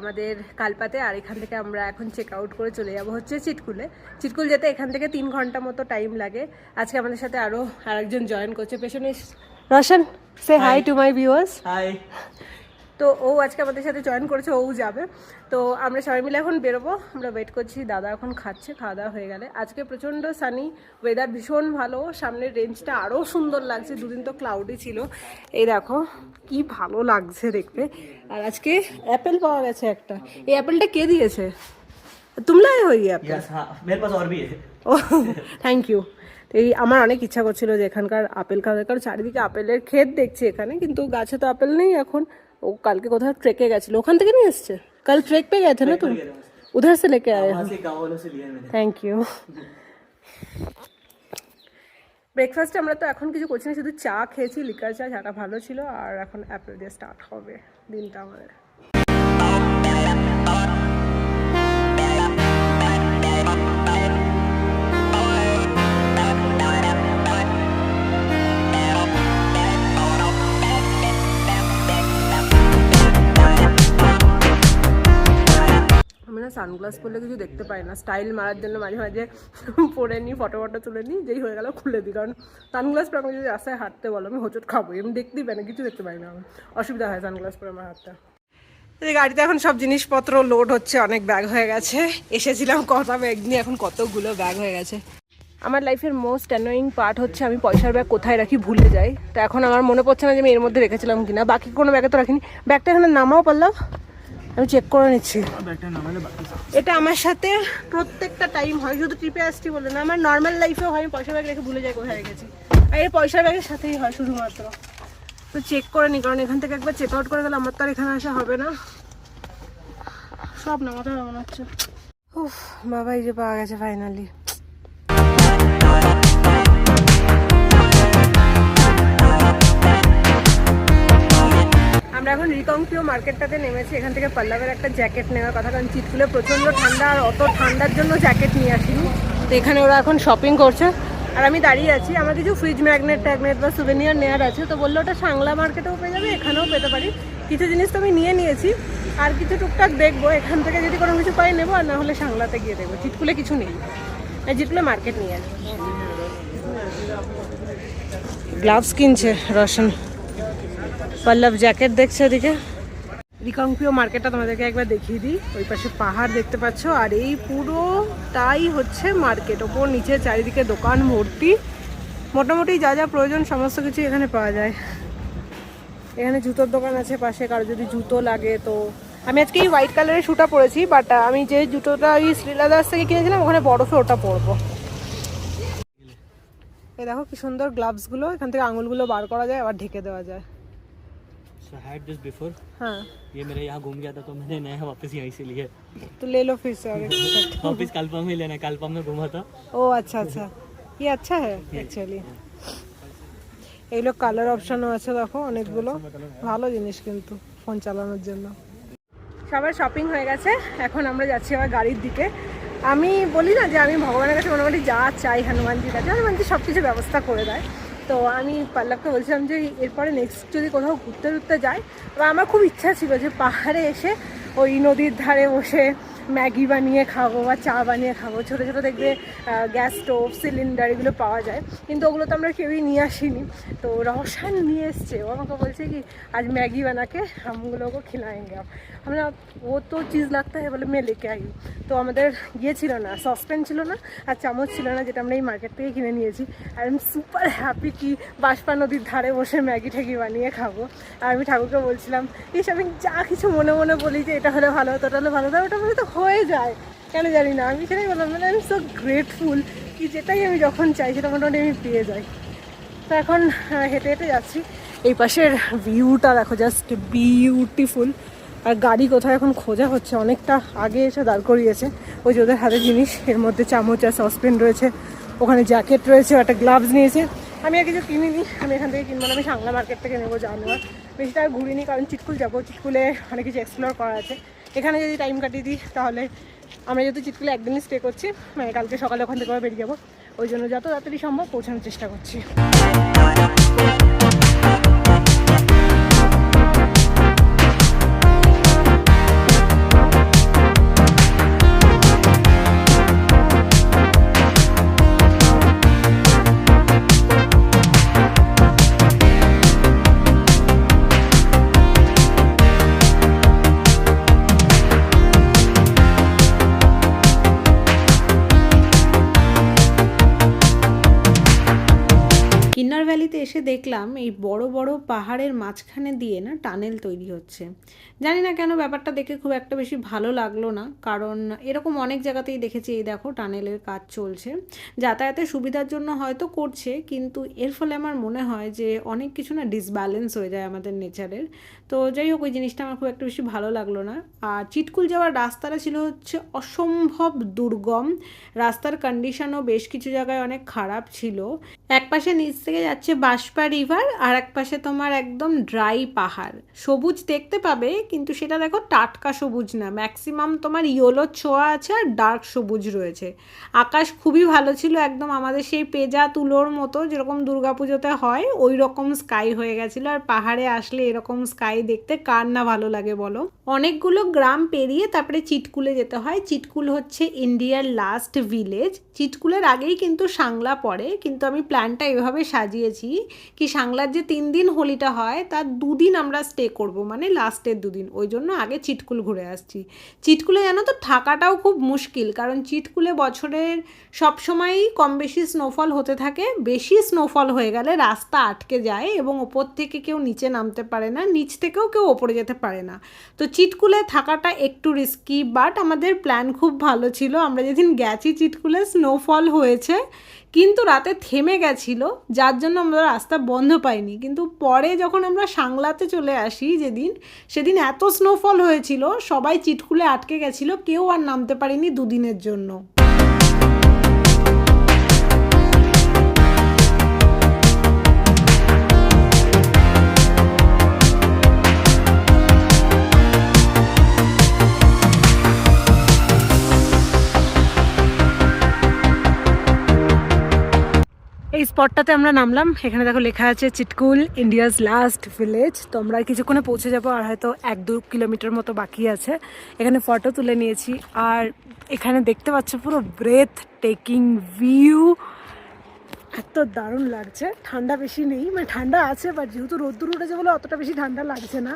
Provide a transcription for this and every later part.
আমাদের কালপাতে আর এখান থেকে আমরা এখন চেক আউট করে চলে যাব হচ্ছে চিটকুলে। চিটকুল যেতে এখান থেকে তিন ঘণ্টা মতো টাইম লাগে। আজকে আমাদের সাথে আরও আরেকজন জয়েন করছে। পেছনে রশন সে hi to my viewers hi তো ও আজকে আমাদের সাথে জয়েন করেছে ও যাবে। তো আমরা সবাই মিলে এখন বেরোবো। আমরা ওয়েট করছি দাদা এখন খাচ্ছে খাওয়া দাওয়া হয়ে গেলে। আজকে প্রচণ্ড সানি ওয়েদার ভীষণ ভালো। সামনের রেঞ্জটা আরও সুন্দর লাগছে। দুদিন তো ক্লাউডি ছিল। এই দেখো কি ভালো লাগছে দেখতে। আর আজকে অ্যাপেল পাওয়া গেছে একটা। এই অ্যাপেলটা কে দিয়েছে? তুমলাই হই অ্যাপেল থ্যাংক ইউ এই আমার অনেক ইচ্ছা করছিল যে এখানকার আপেল খাওয়া কারণ চারিদিকে আপেলের ক্ষেত দেখছি এখানে কিন্তু গাছে তো আপেল নেই এখন। ও কালকে কোথাও ট্রেকে গেছিল ওখান থেকে নিয়ে এসছে কাল ট্রেক पे गए थे ना तुम उधर से लेके आए वहाँ से गाँव वालों से लिया मैंने থ্যাংক ইউ ব্রেকফাস্টে আমরা তো এখন কিছু করছি না শুধু চা খেয়েছি লিকার চা চাটা ভালো ছিল আর এখন অ্যাপেল দিয়ে স্টার্ট হবে দিনটা আমাদের না সানগ্লাস পরলে কিছু দেখতে পাই না। স্টাইল মারার জন্য মাঝে মাঝে পরে নিই ফটো ফটো তুলে নিই, যেই হয়ে গেল খুলে দিই। কারণ সানগ্লাস পরে আমি যদি রাস্তায় হাঁটতে বলো, আমি হোঁচট খাব। আমি দেখতেই পাই না, কিছু দেখতে পাই না আমি। অসুবিধা হয় সানগ্লাস পরে আমার হাতটা গাড়িতে এখন সব জিনিসপত্র লোড হচ্ছে, অনেক ব্যাগ হয়ে গেছে। এসেছিলাম কত ব্যাগ নিয়ে, এখন কতগুলো ব্যাগ হয়ে গেছে। আমার লাইফের মোস্ট অ্যানোয়িং পার্ট হচ্ছে, আমি পয়সার ব্যাগ কোথায় রাখি ভুলে যাই। তো এখন আমার মনে পড়ছে না যে আমি এর মধ্যে রেখেছিলাম কিনা। বাকি কোনো ব্যাগে তো রাখিনি। ব্যাগটা এখানে নামাও পারলাম আমি চেক করে নিচ্ছি। এটা আমার সাথে প্রত্যেকটা টাইম হয় শুধু ট্রিপে আসছি বলে না আমার নর্মাল লাইফেও হয় আমি পয়সা ব্যাগ রেখে ভুলে যাই কোথায় গেছি। আর এই পয়সা ব্যাগের সাথেই হয় শুধুমাত্র। তো চেক করে নিই কারণ এখান থেকে একবার চেক আউট করে গেলে আমার তো আর এখানে আসা হবে না। সব নামাতে হবে মনে হচ্ছে। উফ বাবা এই যে পাওয়া গেছে ফাইনালি আমরা এখন রিকংপিও মার্কেটটাতে নেমেছি, এখান থেকে পল্লবের একটা জ্যাকেট নেওয়ার কথা, কারণ চিটকুলে প্রচণ্ড ঠান্ডা আর অত ঠান্ডার জন্য জ্যাকেট নিয়ে আসিনি। তো এখানে ওরা এখন শপিং করছে। আর আমি দাঁড়িয়ে আছি, আমার কিছু ফ্রিজ ম্যাগনেট ট্যাগনেট বা সুভেনিয়ার নেওয়ার আছে। তো বলল ওটা সাংলা মার্কেটেও পেয়ে যাবে, এখানেও পেতে পারি। কিছু জিনিস তো আমি নিয়ে নিয়েছি, আর কিছু টুকটাক দেখব, এখান থেকে যদি কোনো কিছু পাই নেব, আর না হলে সাংলাতে গিয়ে দেখব। চিটকুলে কিছু নেই। চিটকুলে মার্কেট নিয়ে আসব। গ্লাভস কিনছে রশন। পল্লব জ্যাকেট দেখছে ওদিকে রিকংপিও মার্কেটটা তোমাদেরকে একবার দেখিয়ে দিই। ওই পাশে পাহাড় দেখতে পাচ্ছ, আর এই পুরোটাই হচ্ছে মার্কেট। ওপর, নিচে, চারিদিকে দোকান ভর্তি মোটামুটি যা যা প্রয়োজন, সমস্ত কিছু এখানে পাওয়া যায়। এখানে জুতোর দোকান আছে, পাশে কারও যদি জুতো লাগে তো। আমি আজকে এই হোয়াইট কালারের শুটা পরেছি বাট আমি যে জুতোটা ওই শ্রীলাদাস থেকে কিনেছিলাম, ওখানে বরফে ওটা পরবো। এই দেখো কি সুন্দর গ্লাভসগুলো এখান থেকে আঙুলগুলো বার করা যায়, আবার ঢেকে দেওয়া যায়। So I had this before. हाँ ये मेरे यहाँ घूम गया था तो मैंने नया वापस यहीं से लिए तो ले लो फिर से और एक set। वापस कालपा में लेना कालपा में घूमा था ओ अच्छा अच्छा ये अच्छा है অ্যাকচুয়ালি এগুলো কালার অপশনও আছে দেখো অনেকগুলো ভালো জিনিস কিন্তু ফোন চালানোর জন্য সবার শপিং হয়ে গেছে এখন আমরা যাচ্ছি আবার গাড়ির দিকে আমি বলি না যে আমি ভগবানের কাছে মোটামুটি যা চাই হনুমানজির কাছে হনুমানজি সব কিছু ব্যবস্থা করে দেয় তো আমি পাল্লাবকে বলছিলাম যে এরপরে নেক্সট যদি কোথাও ঘুরতে টুরতে যাই আমার খুব ইচ্ছা ছিল যে পাহাড়ে এসে ওই নদীর ধারে বসে ম্যাগি বানিয়ে খাব বা চা বানিয়ে খাব। ছোটো ছোটো দেখবে গ্যাস স্টোভ, সিলিন্ডার এগুলো পাওয়া যায়। কিন্তু ওগুলো তো আমরা কেউই নিয়ে আসিনি। তো রহসান নিয়ে এসছে। ও আমাকে বলছে কি, আজ ম্যাগি বানাকে, আমগুলোকে ওকে খিলায়েঙ্গে আমরা, ও তো চিজ লাগতে হয় বলে মেলে কে আই তো আমাদের ইয়ে ছিল না, সসপ্যান ছিল না, আর চামচ ছিল না, যেটা আমরা এই মার্কেট থেকে কিনে নিয়েছি। আর আমি সুপার হ্যাপি কি বাষ্পা নদীর ধারে বসে ম্যাগি ঠ্যাগি বানিয়ে খাব। আর আমি ঠাকুরকে বলছিলাম, ইস, আমি যা কিছু মনে মনে বলি যে, এটা হলে ভালো হতো ওটা হলে ভালো হতো। ওটা বলে, তো হয়ে যায়। কেন জানি না। আমি সেটাই বললাম মানে আমি সো গ্রেটফুল কি যেটাই আমি যখন চাই সেটা মোটামুটি আমি পেয়ে যাই। তো এখন হেঁটে হেঁটে যাচ্ছি। এই পাশের ভিউটা দেখো জাস্ট বিউটিফুল আর গাড়ি কোথায় এখন খোঁজা হচ্ছে, অনেকটা আগে এসে দাঁড় করিয়েছে। ওই যে ওদের হাতে জিনিস, এর মধ্যে চামচ আর সসপেন রয়েছে। ওখানে জ্যাকেট রয়েছে একটা গ্লাভস নিয়েছে। আমি আর কিছু কিনিনি, আমি এখান থেকে কিনবো না, আমি সাংলা মার্কেট থেকে নেব যা নেওয়ার বেশিটা আর ঘুরিনি, কারণ চিটকুল যাব। চিটকুলে অনেক কিছু এক্সপ্লোর করা আছে। এখানে যদি টাইম কাটিয়ে দিই, তাহলে আমরা যেহেতু চিটকুলে একদিনই স্টে করছি মানে কালকে সকালে ওখান থেকে বেরিয়ে যাব। ওই জন্য যত তাড়াতাড়ি সম্ভব পৌঁছানোর চেষ্টা করছি। ভ্যালিতে এসে দেখলাম এই বড় বড় পাহাড়ের মাঝখানে দিয়ে না টানেল তৈরি হচ্ছে। জানি না কেন ব্যাপারটা দেখে খুব একটা বেশি ভালো লাগল না, কারণ এরকম অনেক জায়গাতেই দেখেছি এই দেখো টানেলের কাজ চলছে। যাতায়াতের সুবিধার জন্য হয়তো করছে, কিন্তু এর ফলে আমার মনে হয় যে অনেক কিছু না ডিসব্যালেন্স হয়ে যায় আমাদের নেচারের। তো যাই হোক, ওই জিনিসটা আমার খুব একটা বেশি ভালো লাগল না। আর চিটকুল যাওয়ার রাস্তাটা ছিল হচ্ছে অসম্ভব দুর্গম। রাস্তার কন্ডিশনও বেশ কিছু জায়গায় অনেক খারাপ ছিল। এক পাশে নিচ থেকে যাচ্ছে বাঁশপা রিভার, আর এক পাশে তোমার একদম ড্রাই পাহাড়। সবুজ দেখতে পাবে, কিন্তু সেটা দেখো টাটকা সবুজ না। ম্যাক্সিমাম তোমার ইয়েলো ছোঁয়া আছে আর ডার্ক সবুজ রয়েছে। আকাশ খুবই ভালো ছিল, একদম আমাদের সেই পেজা তুলোর মতো, যেরকম দুর্গাপুজোতে হয় ওই রকম স্কাই হয়ে গেছিল। আর পাহাড়ে আসলে এরকম স্কাই দেখতে কার না ভালো লাগে বলো? অনেকগুলো গ্রাম পেরিয়ে তারপরে চিটকুলে যেতে হয়। চিটকুল হচ্ছে ইন্ডিয়ার লাস্ট ভিলেজ চিটকুলের আগেই কিন্তু সাংলা পড়ে, কিন্তু আমি প্ল্যানটা এভাবে সাজিয়েছি কি সাংলার যে তিন দিন হোলিটা হয়, তার দুদিন আমরা স্টে করব মানে লাস্টের দুদিন। ওই জন্য আগে চিটকুল ঘুরে আসছি। চিটকুলে জানো তো থাকাটাও খুব মুশকিল, কারণ চিটকুলে বছরের সব সময়ই কম বেশি স্নোফল হতে থাকে, বেশি স্নোফল হয়ে গেলে রাস্তা আটকে যায় এবং ওপর থেকে কেউ নিচে নামতে পারে না, নিচ থেকেও কেউ ওপরে যেতে পারে না। তো চিটকুলে থাকাটা একটু রিস্কি বাট আমাদের প্ল্যান খুব ভালো ছিল। আমরা যেদিন গেছি চিটকুলে স্নোফল হয়েছে, কিন্তু রাতে থেমে গেছিল, যার জন্য আমরা রাস্তা বন্ধ পাইনি। কিন্তু পরে যখন আমরা সাংলাতে চলে আসি যেদিন, সেদিন এত স্নোফল হয়েছিল, সবাই চিটকুলে আটকে গেছিল, কেউ আর নামতে পারেনি দুদিনের জন্য। এই স্পটটাতে আমরা নামলাম। এখানে দেখো লেখা আছে, চিটকুল ইন্ডিয়াস লাস্ট ভিলেজ তো আমরা কিছুক্ষণে পৌঁছে যাব আর হয়তো এক দু কিলোমিটার মতো বাকি আছে। এখানে ফটো তুলে নিয়েছি। আর এখানে দেখতে পাচ্ছ পুরো ব্রেথ টেকিং ভিউ এত দারুণ লাগছে। ঠান্ডা বেশি নেই। মানে ঠান্ডা আছে বাট যেহেতু রোদ্দুর উঠেছে বলে অতটা বেশি ঠান্ডা লাগছে না।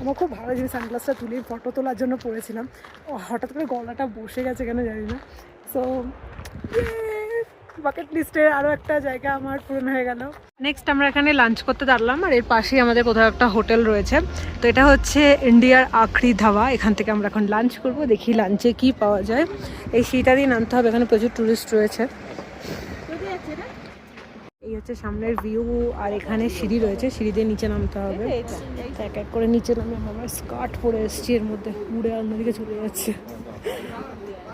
আমার খুব ভালো জিনিস সানগ্লাসটা তুলে ফটো তোলার জন্য পড়েছিলাম। হঠাৎ করে গলাটা বসে গেছে কেন জানি না। সো বাকেট লিস্টের আরও একটা জায়গা আমার পূরণ হয়ে গেল। নেক্সট আমরা এখানে লাঞ্চ করতে দাঁড়ালাম, আর এর পাশেই আমাদের কোথাও একটা হোটেল রয়েছে। তো এটা হচ্ছে ইন্ডিয়ার আখরি ধাবা, এখান থেকে আমরা এখন লাঞ্চ করব, দেখি লাঞ্চে কি পাওয়া যায়। এই সিটা দিয়ে নামতে হবে, এখানে প্রচুর টুরিস্ট রয়েছে। এই হচ্ছে সামনের ভিউ আর এখানে সিঁড়ি রয়েছে, সিঁড়ি দিয়ে নিচে নামতে হবে। এক এক করে নিচে নামে আমার স্কার্ট পরে এসছি, এর মধ্যে উড়ে অন্যদিকে চলে যাচ্ছে।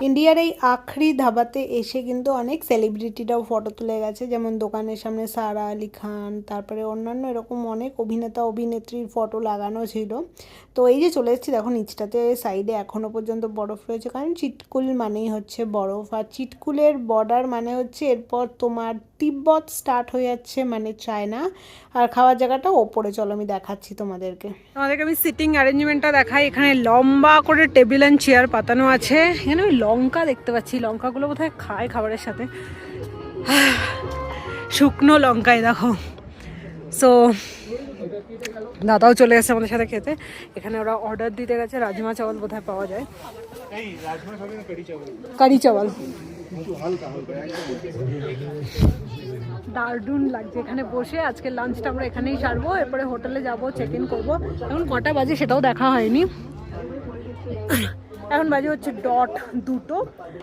ইন্ডিয়ার এই আখরি ধাবাতে এসে কিন্তু অনেক সেলিব্রিটিরাও ফটো তুলে গেছে। যেমন দোকানের সামনে সারা আলি খান, তারপরে অন্যান্য এরকম অনেক অভিনেতা, অভিনেত্রীর ফটো লাগানো ছিল। তো এই যে চলে এসেছি, দেখো নিচটাতে সাইডে এখনও পর্যন্ত বরফ রয়েছে। কারণ চিটকুল মানেই হচ্ছে বরফ, আর চিটকুলের বর্ডার মানে হচ্ছে এরপর তোমার তিব্বত স্টার্ট হয়ে যাচ্ছে মানে চায়না। আর খাওয়ার জায়গাটা ওপরে, চলো আমি দেখাচ্ছি তোমাদেরকে। আমাদেরকে আমি সিটিং অ্যারেঞ্জমেন্টটা দেখাই। এখানে লম্বা করে টেবিল অ্যান্ড চেয়ার পাতানো আছে। এখানে লঙ্কা দেখতে পাচ্ছি। লঙ্কাগুলো বোধহয় খায় খাবারের সাথে। শুকনো লঙ্কায় দেখো। সো দাদাও চলে এসেছে আমাদের সাথে খেতে। এখানে ওরা অর্ডার দিতে গেছে। রাজমা চাওয়াল বোধহয় পাওয়া যায়। কারি চাওয়াল দারুণ লাগছে। এখানে বসে আজকে লাঞ্চটা আমরা এখানেই সারবো। এরপরে হোটেলে যাব চেক ইন করব। এখন কটা বাজে সেটাও দেখা হয়নি। এখন বাজে হচ্ছে ডট দুটো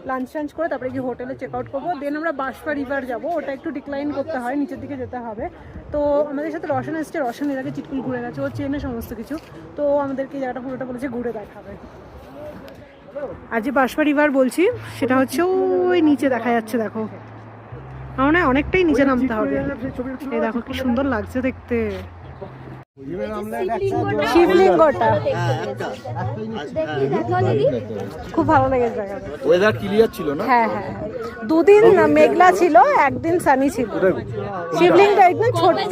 লাঞ্চ টাঞ্চ করে তারপরে গিয়ে হোটেলে চেক আউট করব। দেন আমরা বাঁশপা রিভার যাব, ওটা একটু ডিক্লাইন করতে হয়, নিচের দিকে যেতে হবে। তো আমাদের সাথে রসন এসছে রসন এর আগে চিটকুল ঘুরে গেছে, ও চেনে সমস্ত কিছু। তো আমাদেরকে জায়গাটা পুরোটা বলেছে ঘুরে দেখাবে। আর যে বাঁশপা রিভার বলছি, সেটা হচ্ছে ওই নিচে দেখা যাচ্ছে, দেখো। আমার অনেকটাই নিচে নামতে হবে। এই দেখো, কি সুন্দর লাগছে দেখতে। শিবলিঙ্গটা। খুব ভালো লেগেছে জায়গাটা। ওয়েদার ক্লিয়ার ছিল না? হ্যাঁ হ্যাঁ। দুদিন মেঘলা ছিল একদিন সানি ছিল। শিবলিঙ্গটা একদম ছোট্ট।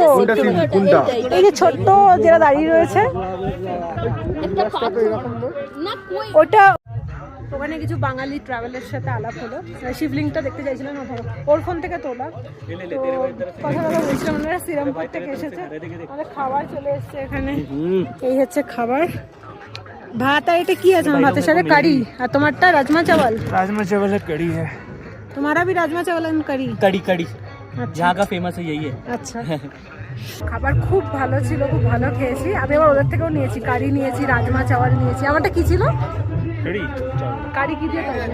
এই যে ছোট্ট যেটা দাঁড়িয়ে রয়েছে। ওটা ওখানে কিছু বাঙালি ট্রাভেলের সাথে আলাপ হলো আর শিবলিংটা দেখতে চাইছিলাম না ধরো ওর ফোন থেকে তোলা তো কথা কথা বলছিলাম ওনারা শ্রীরামপুর থেকে এসেছে আমাদের খাবার চলে এসেছে এখানে এই হচ্ছে খাবার ভাত আর এটা কি আছে আমার ভাতের সাথে কারি আর তোমারটা রাজমা চাওয়াল राजमा चावल है कड़ी है तुम्हारा भी राजमा चावल एंड करी कड़ी कड़ी यहाँ का फेमस है यही है আচ্ছা খাবার খুব ভালো ছিল খুব ভালো খেয়েছি আমি আবার ওদের থেকেও নিয়েছি কারি নিয়েছি রাজমা চাওয়াল নিয়েছি আমারটা কি ছিল কারি কি দিয়ে তরকারি?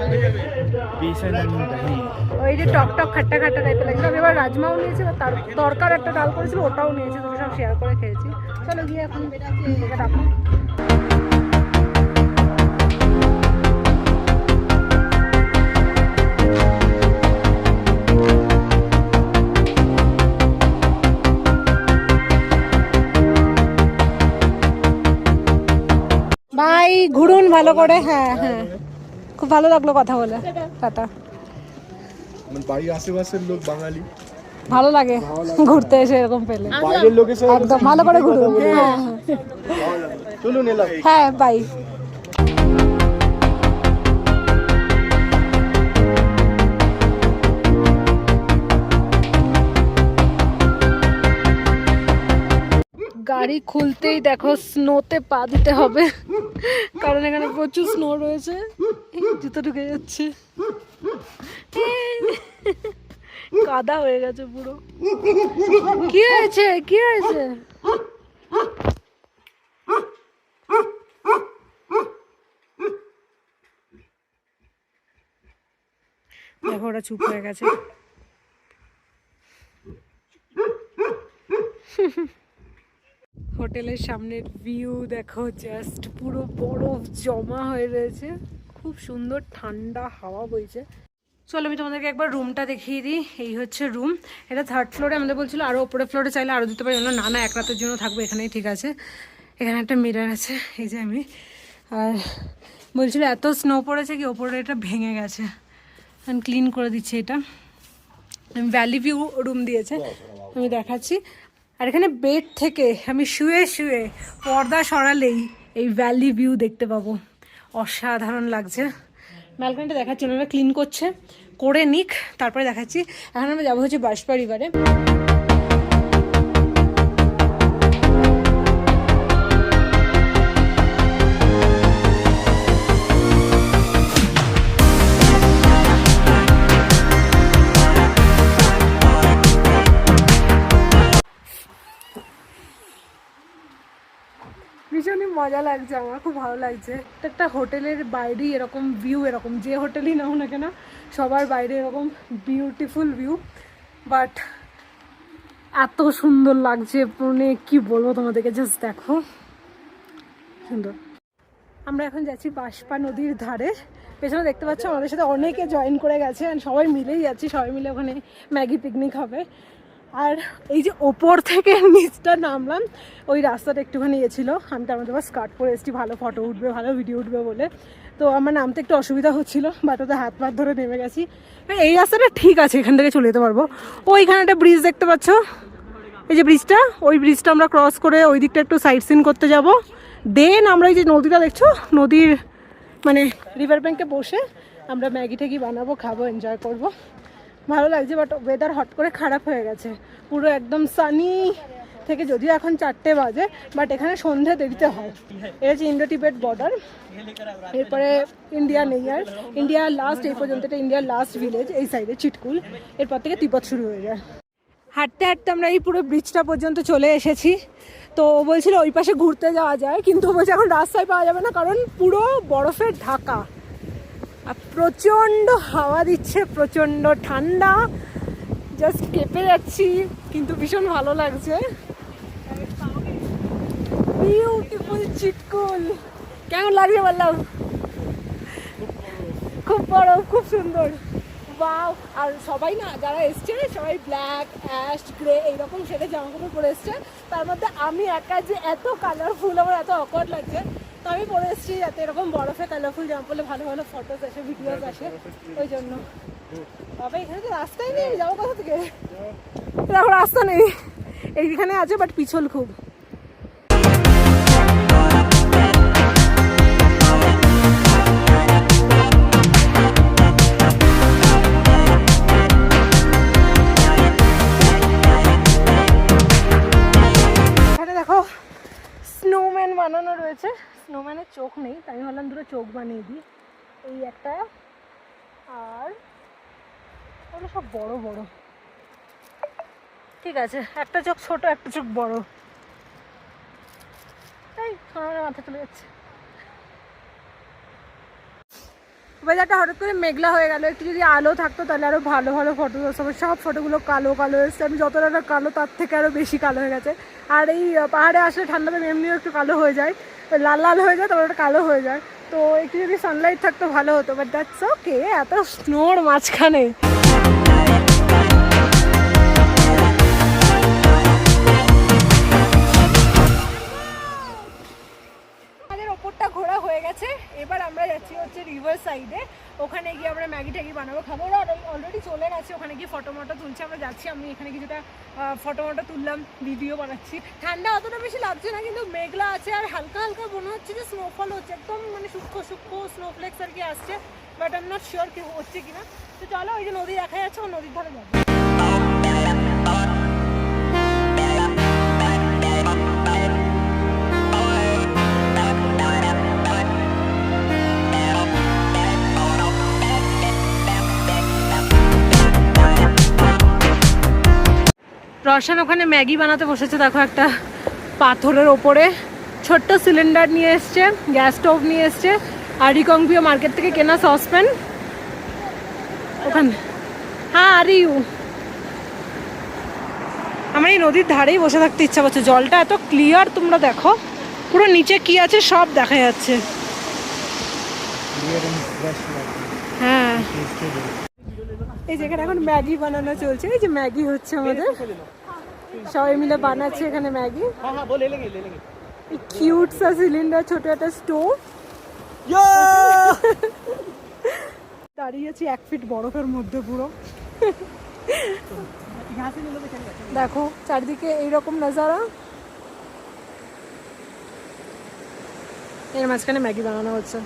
ওই যে টক টক খাট্টা খাট্টা টাইপের লাগছিল। আমি এবার রাজমাও নিয়েছি তার তরকার একটা ডাল করেছিল ওটাও নিয়েছি দুটো সব শেয়ার করে খেয়েছি। চলো গিয়ে এখন এটা রাখো। ভাই ঘুরুন ভালো করে হ্যাঁ হ্যাঁ। খুব ভালো লাগল কথা বলে টাটা। মানে বাড়ির আশেপাশের লোক বাঙালি। ভালো লাগে ঘুরতে এসে এরকম পেলে। বাইরের লোকের সাথে একদম ভালো করে ঘুরুন হ্যাঁ হ্যাঁ। বাই গাড়ি খুলতেই দেখো স্নোতে পা দিতে হবে। কারণ এখানে প্রচুর স্নো রয়েছে। জুতো ঢুকে যাচ্ছে। কাদা হয়ে গেছে পুরো। কি হয়েছে? কি হয়েছে? দেখো ওরা চুপ হয়ে গেছে। হোটেলের সামনের ভিউ দেখো জাস্ট পুরো বরফ জমা হয়ে রয়েছে। খুব সুন্দর ঠান্ডা হাওয়া বইছে। চলো আমি তোমাদেরকে একবার রুমটা দেখিয়ে দিই। এই হচ্ছে রুম এটা থার্ড ফ্লোরে আমাদের বলছিল আরও ওপরে ফ্লোরে চাইলে আরও দিতে পারি। না না এক রাতের জন্য থাকব এখানেই ঠিক আছে। এখানে একটা মিরার আছে এই যে আমি। আর বলছিল এত স্নো পড়েছে কি ওপরে এটা ভেঙে গেছে। ক্লিন করে দিচ্ছে এটা। ভ্যালি ভিউ রুম দিয়েছে। আমি দেখাচ্ছি। আর এখানে বেড থেকে আমি শুয়ে শুয়ে পর্দা সরালেই এই ভ্যালি ভিউ দেখতে পাবো। অসাধারণ লাগছে। ব্যালকনিটা দেখাচ্ছি, ওনারা ক্লিন করছে। করে নিক, তারপরে দেখাচ্ছি। এখন আমরা যাব হচ্ছে বাঁশপা রিভারে মজা লাগছে, আমার খুব ভালো লাগছে। একটা হোটেলের বাইরেই এরকম ভিউ এরকম, যে হোটেলই নাও না কেন, সবার বাইরে এরকম বিউটিফুল ভিউ বাট এত সুন্দর লাগছে মানে কি বলব তোমাদেরকে জাস্ট দেখো। সুন্দর। আমরা এখন যাচ্ছি বাসপা নদীর ধারে। পেছনে দেখতে পাচ্ছ আমাদের সাথে অনেকে জয়েন করে গেছে সবাই মিলেই যাচ্ছি, সবাই মিলে ওখানে ম্যাগি পিকনিক হবে। আর এই যে ওপর থেকে নিচটা নামলাম, ওই রাস্তাটা একটুখানি ছিল। আমি তার মধ্যে আবার স্কার্ট পরে এসেছি, ভালো ফটো উঠবে, ভালো ভিডিও উঠবে বলে। তো আমার নামতে একটু অসুবিধা হচ্ছিল বাট ওদের হাত পাত ধরে নেমে গেছি। আর এই রাস্তাটা ঠিক আছে, এখান থেকে চলে যেতে পারব। ওইখানে একটা ব্রিজ দেখতে পাচ্ছ? এই যে ব্রিজটা ওই ব্রিজটা আমরা ক্রস করে ওই দিকটা একটু সাইড সিন করতে যাব। দেন আমরা এই যে নদীটা দেখছ, নদীর মানে রিভার ব্যাঙ্কে বসে আমরা ম্যাগি ট্যাগি বানাবো, খাব এনজয় করব। ভালো লাগছে বাট ওয়েদার হট করে খারাপ হয়ে গেছে। পুরো একদম সানি থেকে যদিও এখন চারটে বাজে বাট এখানে সন্ধে দেরিতে হয়। এটা হচ্ছে ইন্ডো টিবেট বর্ডার এরপরে ইন্ডিয়া নেই আর লাস্ট এই পর্যন্ত এটা ইন্ডিয়ার লাস্ট ভিলেজ এই সাইডে চিটকুল। এরপর থেকে তিব্বত শুরু হয়ে যায়। হাঁটতে হাঁটতে আমরা এই পুরো ব্রিজটা পর্যন্ত চলে এসেছি। তো ও বলছিল ওই পাশে ঘুরতে যাওয়া যায়, কিন্তু বলছে এখন রাস্তায় পাওয়া যাবে না, কারণ পুরো বরফের ঢাকা। প্রচণ্ড হাওয়া দিচ্ছে, প্রচণ্ড ঠান্ডা। জাস্ট কেঁপে যাচ্ছি, কিন্তু ভীষণ ভালো লাগছে। বিউটিফুল চিটকুল কেমন লাগছে বললাম খুব বড়, খুব সুন্দর। বাও আর সবাই না যারা এসছে সবাই ব্ল্যাক অ্যাশ গ্রে এইরকম সেটা জামা কাপড় পরে এসছে। তার মধ্যে আমি একা যে এত কালারফুল আমার এত অকওয়ার্ড লাগছে তো আমি পরে এসেছি যাতে এরকম বরফে কালারফুল জামা পরলে ভালো ভালো ফটোস আসে ভিডিওস আসে ওই জন্য। বাবা এখানে তো রাস্তাই নেই যাব কোথা থেকে? দেখো রাস্তা নেই। এইখানে আছে বাট পিছল খুব। রয়েছে। স্নোম্যানের চোখ নেই, তাই ভাবলাম দুটো চোখ বানিয়ে দিই। এই একটা আর ওগুলো সব বড় বড়। ঠিক আছে, একটা চোখ ছোট, একটা চোখ বড়। তাই সোনামানের মাথা চলে যাচ্ছে। ওয়েদারটা হঠাৎ করে মেঘলা হয়ে গেল। একটু যদি আলো থাকতো, তাহলে আরও ভালো ভালো ফটো সব সব ফটোগুলো কালো কালো এসছে। আমি যতটা কালো, তার থেকে আরও বেশি কালো হয়ে গেছে। আর এই পাহাড়ে আসলে ঠান্ডাতে এমনিও একটু কালো হয়ে যায়। লাল লাল হয়ে যায়, তারপর কালো হয়ে যায়। তো একটু যদি সানলাইট থাকতো, ভালো হতো। বাট দ্যাটস ওকে এত স্নোর মাঝখানে। যাচ্ছি হচ্ছে রিভার সাইডে ওখানে গিয়ে আমরা ম্যাগি ট্যাগি বানাবো, খাব। ওরা অলরেডি চলে গেছে, ওখানে গিয়ে ফটো মটো তুলছে। আমরা যাচ্ছি, আমি এখানে কিছুটা ফটো মটো তুললাম ভিডিও বানাচ্ছি। ঠান্ডা অতটা বেশি লাগছে না, কিন্তু মেঘলা আছে আর হালকা হালকা মনে হচ্ছে যে স্নোফল হচ্ছে। একদম মানে সূক্ষ্ম সূক্ষ্ম স্নোফ্লেক্স আর কি আসছে but I am not sure কি হচ্ছে কিনা। তো চলো, ওই যে নদী দেখা যাচ্ছে, ও নদীর ধারে যাব। রসান ওখানে ম্যাগি বানাতে বসেছে দেখো একটা পাথরের ওপরে। ছোট্ট সিলিন্ডার নিয়ে এসছে গ্যাস স্টোভ নিয়ে এসছে আর রিকংপিও মার্কেট থেকে কেনা সসপ্যান ওখানে হ্যাঁ আর ইউ আমার এই নদীর ধারেই বসে থাকতে ইচ্ছা করছে। জলটা এত ক্লিয়ার তোমরা দেখো। পুরো নিচে কি আছে সব দেখা যাচ্ছে। হ্যাঁ। এই যেখানে এখন ম্যাগি বানানো চলছে। এই যে ম্যাগি হচ্ছে আমাদের। সবাই মিলে বানাচ্ছে এখানে ম্যাগি। কিউট সা সিলিন্ডার ছোট একটা স্টোভ। দাঁড়িয়েছি এক ফিট বরফের মধ্যে পুরো। দেখো চারিদিকে এইরকম নাজারা। এর মাঝখানে ম্যাগি বানানো হচ্ছে।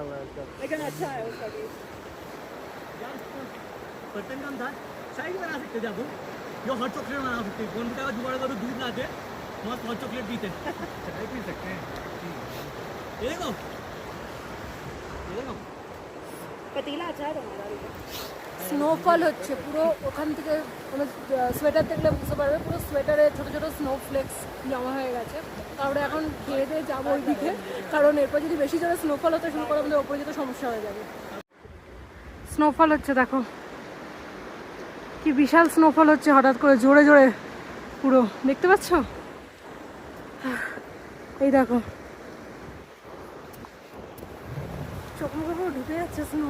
जला है लेकिन अच्छा है उसका भी बर्तन कम था बना सकते थे आप जो हॉट चॉकलेट बना सकते कौन का जुगाड़ करो दूध लाते मस्त हॉट चॉकलेट पीते चाय पी सकते हैं ये देखो ये देखो স্নোফল হচ্ছে, পুরো ওখান থেকে কোনো সোয়েটার দেখলে বুঝতে পারবে, পুরো সোয়েটারে ছোটো ছোটো স্নো ফ্লেক্স জমা হয়ে গেছে। তারপরে এখন খেয়ে দিয়ে যাব ওইদিকে, কারণ এরপর যদি বেশি জোরে স্নোফল হতে শুরু করে, আমাদের ওপরে যেতে সমস্যা হয়ে যাবে। স্নোফল হচ্ছে, দেখো। কি বিশাল স্নোফল হচ্ছে, হঠাৎ করে জোরে জোরে, পুরো। দেখতে পাচ্ছ? এই দেখো। চোখ মুখে ঢুকে যাচ্ছে স্নো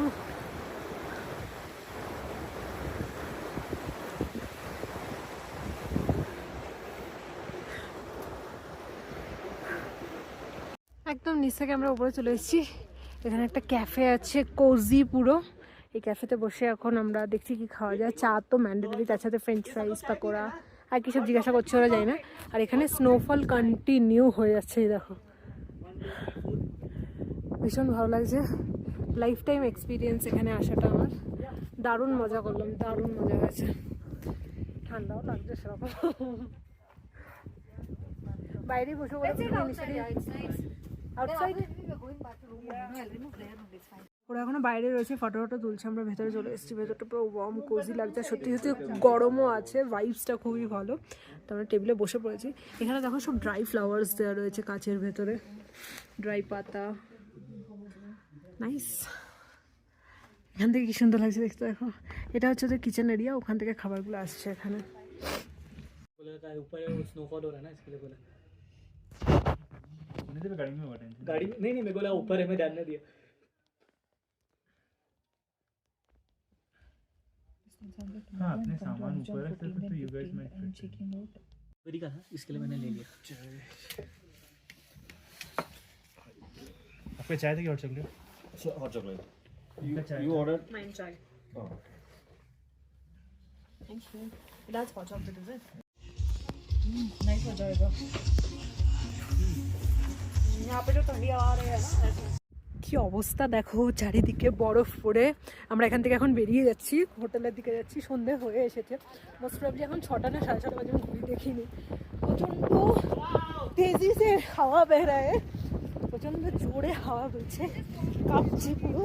একদম নিচ থেকে আমরা উপরে চলে এসেছি। এখানে একটা ক্যাফে আছে কোজি পুরো। এই ক্যাফেতে বসে এখন আমরা দেখছি কি খাওয়া যায়। চা তো ম্যান্ডেটরি তার সাথে ফ্রেঞ্চ ফ্রাইস পাকোড়া। আর কি সব জিজ্ঞাসা করছে ওরা যায় না। আর এখানে স্নোফল কন্টিনিউ হয়ে যাচ্ছে এই দেখো। ভীষণ ভালো লাগছে। লাইফ টাইম এক্সপিরিয়েন্স এখানে আসাটা আমার। দারুণ মজা করলাম দারুণ মজা হয়েছে। ঠান্ডাও লাগছে সেরকম। বাইরে বসে বসে আউটসাইড ওরা এখনও বাইরে রয়েছে ফটো ফটো তুলছে আমরা ভেতরে চলে এসেছি। ভেতরটা পুরো ওয়ার্ম কোজি লাগছে। সত্যি সত্যি গরমও আছে ভাইবসটা খুবই ভালো। তো আমরা টেবিলে বসে পড়েছি। এখানে দেখো সব ড্রাই ফ্লাওয়ার্স দেওয়া রয়েছে কাচের ভেতরে। ড্রাই পাতা। নাইস এখান থেকে কি সুন্দর লাগছে দেখতে দেখো। এটা হচ্ছে ওদের কিচেন এরিয়া ওখান থেকে খাবারগুলো আসছে এখানে। अपने से गाड़ी में हुआ गाड़ी नहीं नहीं मेरे को लगा ऊपर है मैं जानने दिया। हाँ अपने सामान ऊपर है सिर्फ़ तो यू गाइस माइट फिट मेरी का था इसके लिए मैंने ले लिया। आपको चाय थी hot chocolate sir hot chocolate you order mine chai thank you इलाज hot chocolate is it nice हो जाएगा। কি অবস্থা দেখো, চারিদিকে বরফ পড়ে। আমরা এখান থেকে এখন বেরিয়ে যাচ্ছি, হোটেলের দিকে যাচ্ছি, সন্ধে হয়ে এসেছে। মোস্ট প্রবলি এখন ছটা না সাড়ে ছটা বাজে ঘুরি দেখিনি। প্রচণ্ড তেজি সে হাওয়া বেড়ায় প্রচণ্ড জোরে হাওয়া বলছে কাঁপছি পুরো।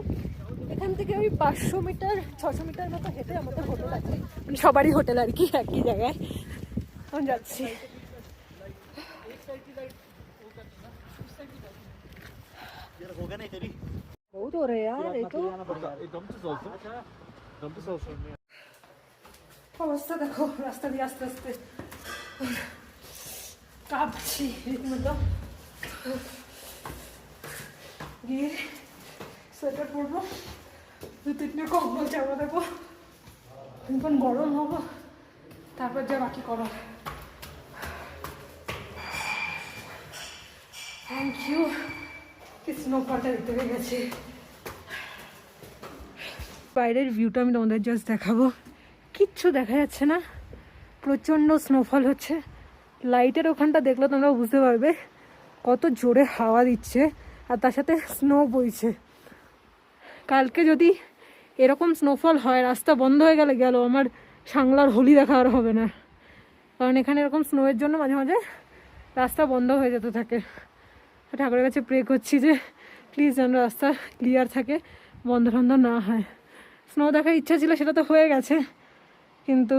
এখান থেকে ওই পাঁচশো মিটার, ছশো মিটার মতো হেঁটে আমাদের হোটেল আছে। মানে সবারই হোটেল আর কি, একই জায়গায়। এখন যাচ্ছি। यार होगा नहीं तेरी बहुत हो रहे हैं यार ये तो অবস্থা দেখো রাস্তা দিয়ে আস্তে আস্তে কাঁপছি রীতিমতো গিয়ে সোয়েটার পরবো দু তিনটে কম্বল চাপা দেবো এখন গরম হবো তারপর যা বাকি করো থ্যাংক ইউ বাইরের ভিউটা আমি তোমাদের জাস্ট দেখাবো। কিচ্ছু দেখা যাচ্ছে না। প্রচণ্ড স্নোফল হচ্ছে। লাইটের ওখানটা দেখলে তোমরা বুঝতে পারবে কত জোরে হাওয়া দিচ্ছে আর তার সাথে স্নো বইছে। কালকে যদি এরকম স্নোফল হয়, রাস্তা বন্ধ হয়ে গেলে গেল, আমার সাংলার হোলি দেখা আর হবে না। কারণ এখানে এরকম স্নোয়ের জন্য মাঝে মাঝে রাস্তা বন্ধ হয়ে যেতে থাকে। ঠাকুরের কাছে প্রে করছি যে প্লিজ যেন রাস্তা ক্লিয়ার থাকে বন্ধ টন্ধ না হয়। স্নো দেখার ইচ্ছা ছিল, সেটা তো হয়ে গেছে। কিন্তু